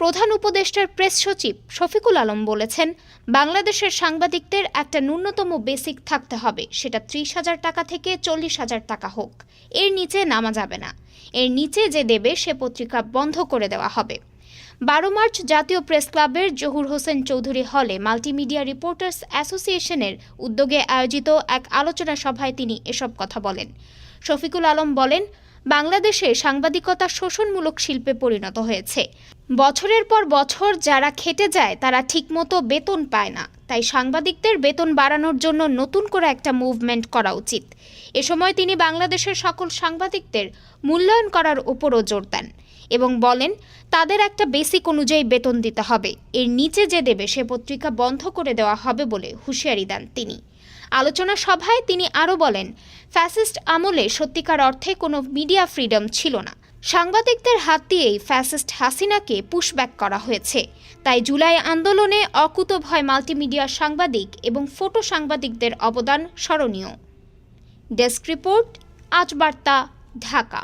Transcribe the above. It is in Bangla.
প্রধান উপদেষ্টার প্রেস সচিব শফিকুল আলম বলেছেন, বাংলাদেশের সাংবাদিকদের একটা ন্যূনতম বেসিক থাকতে হবে, সেটা ত্রিশ হাজার টাকা থেকে চল্লিশ হাজার টাকা হোক। এর নিচে নামা যাবে না। এর নিচে যে দেবে, সে পত্রিকা বন্ধ করে দেওয়া হবে। বারো মার্চ জাতীয় প্রেস ক্লাবের জহুর হোসেন চৌধুরী হলে মাল্টিমিডিয়া রিপোর্টার্স অ্যাসোসিয়েশনের উদ্যোগে আয়োজিত এক আলোচনা সভায় তিনি এসব কথা বলেন। শফিকুল আলম বলেন বাংলাদেশে সাংবাদিকতা শোষণমূলক শিল্পে পরিণত হয়েছে। বছরের পর বছর যারা খেটে যায়, তারা ঠিকমতো বেতন পায় না। তাই সাংবাদিকদের বেতন বাড়ানোর জন্য নতুন করে একটা মুভমেন্ট করা উচিত। এ সময় তিনি বাংলাদেশের সকল সাংবাদিকদের মূল্যায়ন করার উপরও জোর দেন। এবং বলেন, তাদের একটা বেসিক অনুযায়ী বেতন দিতে হবে। এর নিচে যে দেবে, সে পত্রিকা বন্ধ করে দেওয়া হবে বলে হুঁশিয়ারি দেন তিনি। আলোচনা সভায় তিনি আরও বলেন, ফ্যাসিস্ট আমলে সত্যিকার অর্থে কোনো মিডিয়া ফ্রিডম ছিল না। সাংবাদিকদের হাত দিয়েই ফ্যাসিস্ট হাসিনাকে পুশব্যাক করা হয়েছে। তাই জুলাই আন্দোলনে অকুতভয় মাল্টিমিডিয়া সাংবাদিক এবং ফটো সাংবাদিকদের অবদান স্মরণীয়। ডেস্ক রিপোর্ট, আজ বার্তা, ঢাকা।